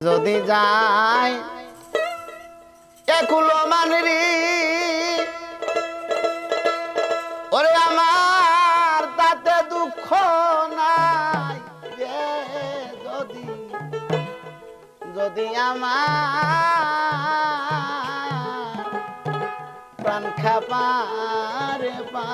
যদি যাই একুলো মানরি ওরে আমার তাতে দুঃখ নাই যদি যদি আমার প্রাণ খাপারে পা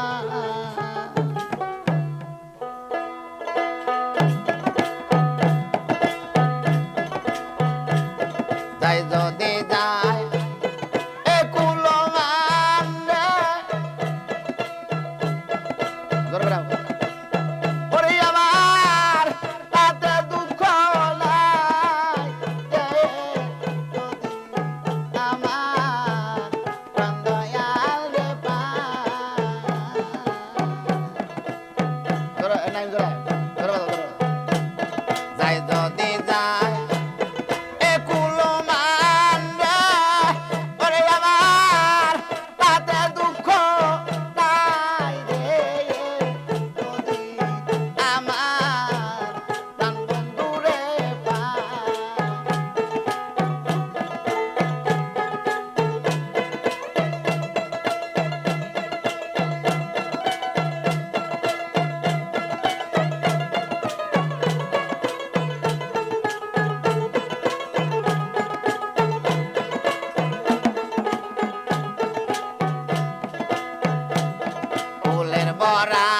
Bora!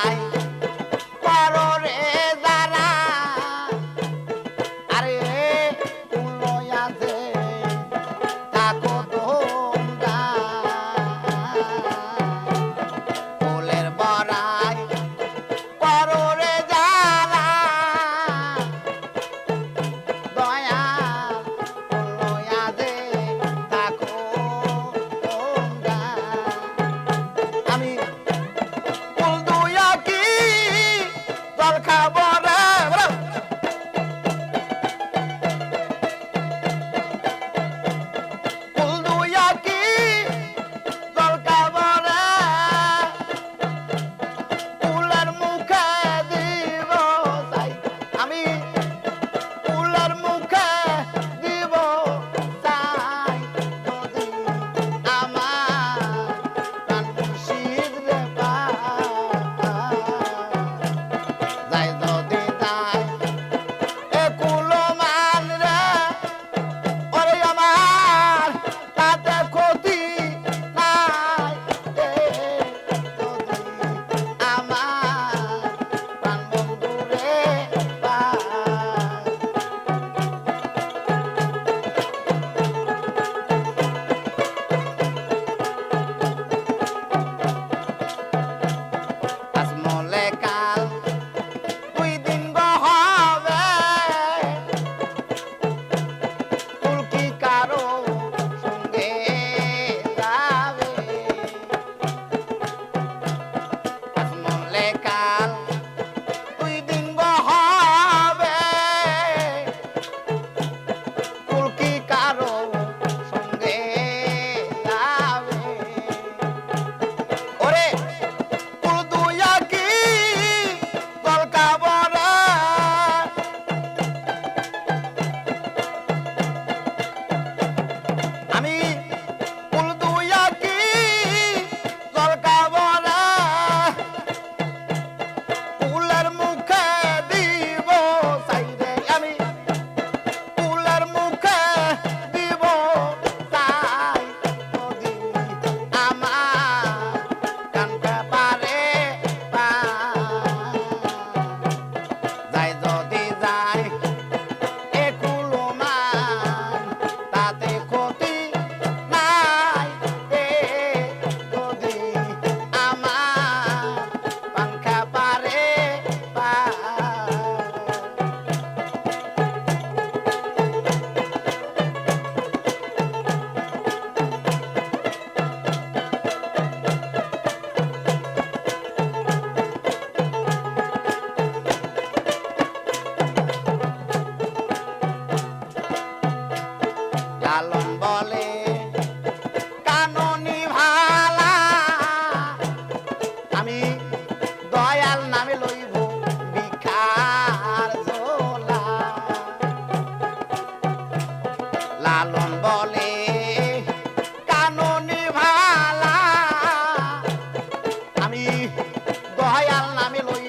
কোদাল লালন বলে কাননি ভালা। আমি দয়াল নামে লই